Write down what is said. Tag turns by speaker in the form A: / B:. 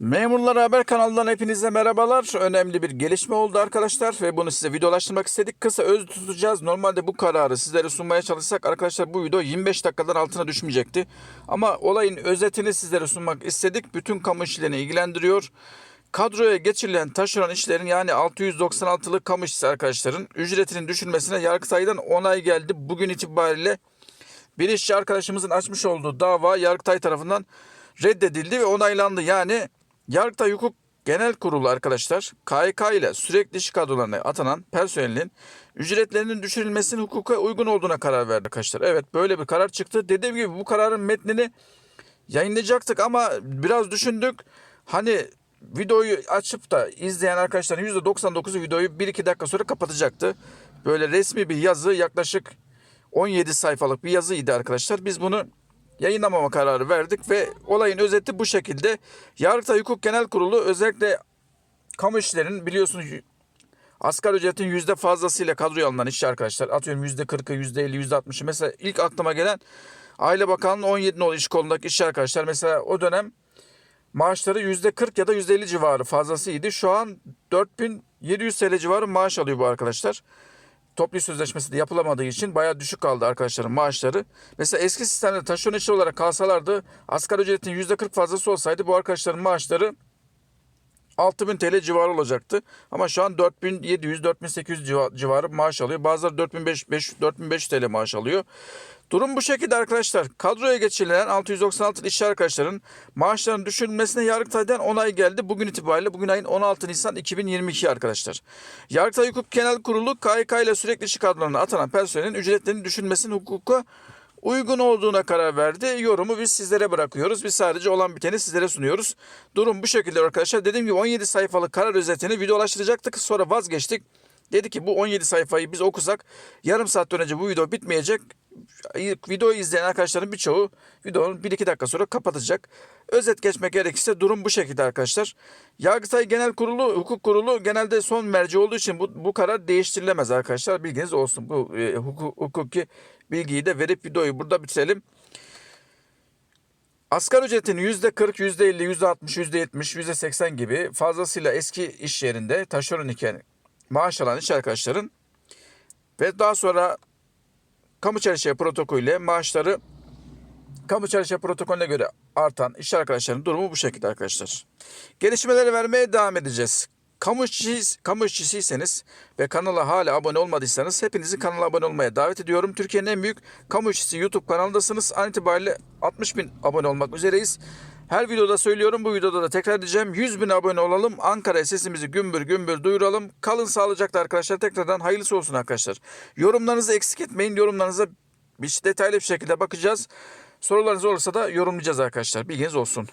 A: Memurlar Haber kanalından hepinize merhabalar. Önemli bir gelişme oldu arkadaşlar ve bunu size videolaştırmak istedik. Kısa öz tutacağız. Normalde bu kararı sizlere sunmaya çalışsak arkadaşlar bu video 25 dakikadan altına düşmeyecekti. Ama olayın özetini sizlere sunmak istedik. Bütün kamu işlerini ilgilendiriyor. Kadroya geçirilen taşeron işlerin yani 696'lık kamu işçisi arkadaşların ücretinin düşürmesine Yargıtay'dan onay geldi. Bugün itibariyle bir işçi arkadaşımızın açmış olduğu dava Yargıtay tarafından reddedildi ve onaylandı. Yani Yargıtay Hukuk Genel Kurulu arkadaşlar KYK ile sürekli iş kadrolarına atanan personelin ücretlerinin düşürülmesinin hukuka uygun olduğuna karar verdi arkadaşlar. Evet böyle bir karar çıktı. Dediğim gibi bu kararın metnini yayınlayacaktık ama biraz düşündük. Hani videoyu açıp da izleyen arkadaşların %99'u videoyu 1-2 dakika sonra kapatacaktı. Böyle resmi bir yazı yaklaşık 17 sayfalık bir yazıydı arkadaşlar. Biz bunu yayınlamama kararı verdik ve olayın özeti bu şekilde. Yargıtay Hukuk Genel Kurulu özellikle kamu işlerinin biliyorsunuz asgari ücretin yüzde fazlasıyla kadroya alınan işçi arkadaşlar. Atıyorum yüzde kırkı, yüzde elli, yüzde altmışı. Mesela ilk aklıma gelen Aile Bakanlığı 17 nolu iş kolundaki işçi arkadaşlar. Mesela o dönem maaşları yüzde 40 ya da yüzde 50 civarı fazlasıydı. Şu an 4700 TL civarı maaş alıyor bu arkadaşlar. Toplu sözleşmesi de yapılamadığı için bayağı düşük kaldı arkadaşların maaşları. Mesela eski sistemde taşeron işçi olarak kalsalardı asgari ücretin yüzde 40 fazlası olsaydı bu arkadaşların maaşları 6000 TL civarı olacaktı. Ama şu an 4700-4800 civarı maaş alıyor. Bazıları 4500 4500 TL maaş alıyor. Durum bu şekilde arkadaşlar. Kadroya geçirilen 696 işçi arkadaşların maaşlarının düşürülmesine Yargıtay'dan onay geldi. Bugün itibariyle bugün ayın 16 Nisan 2022 arkadaşlar. Yargıtay Hukuk Genel Kurulu KYK ile sürekli işçi kadrolarına atanan personelin ücretlerinin düşürülmesinin hukuka uygun olduğuna karar verdi. Yorumu biz sizlere bırakıyoruz. Biz sadece olan biteni sizlere sunuyoruz. Durum bu şekilde arkadaşlar. Dediğim gibi 17 sayfalık karar özetini videolaştıracaktık. Sonra vazgeçtik. Dedi ki bu 17 sayfayı biz okusak yarım saat önce bu video bitmeyecek. Videoyu izleyen arkadaşların birçoğu videonun 1-2 dakika sonra kapatacak. Özet geçmek gerekirse durum bu şekilde arkadaşlar. Yargıtay Genel Kurulu, Hukuk Kurulu genelde son merci olduğu için bu, bu karar değiştirilemez arkadaşlar. Bilginiz olsun. Bu e, hukuk, hukuki bilgiyi de verip videoyu burada bitirelim. Asgari ücretin %40, %50, %60, %70, %80 gibi fazlasıyla eski iş yerinde taşeron iken maaş alan iş arkadaşların ve daha sonra kamu çalışma protokolüyle maaşları kamu çalışma protokolüne göre artan iş arkadaşlarının durumu bu şekilde arkadaşlar. Gelişmeleri vermeye devam edeceğiz. Kamu, işçisi, kamu işçisiyseniz ve kanala hala abone olmadıysanız hepinizi kanala abone olmaya davet ediyorum. Türkiye'nin en büyük kamu işçisi YouTube kanalındasınız. An itibariyle 60 bin abone olmak üzereyiz. Her videoda söylüyorum bu videoda da tekrar edeceğim. 100 bin abone olalım. Ankara'ya sesimizi gümbür gümbür duyuralım. Kalın sağlıcakla arkadaşlar. Tekrardan hayırlısı olsun arkadaşlar. Yorumlarınızı eksik etmeyin. Yorumlarınıza bir detaylı bir şekilde bakacağız. Sorularınız olursa da yorumlayacağız arkadaşlar. Bilginiz olsun.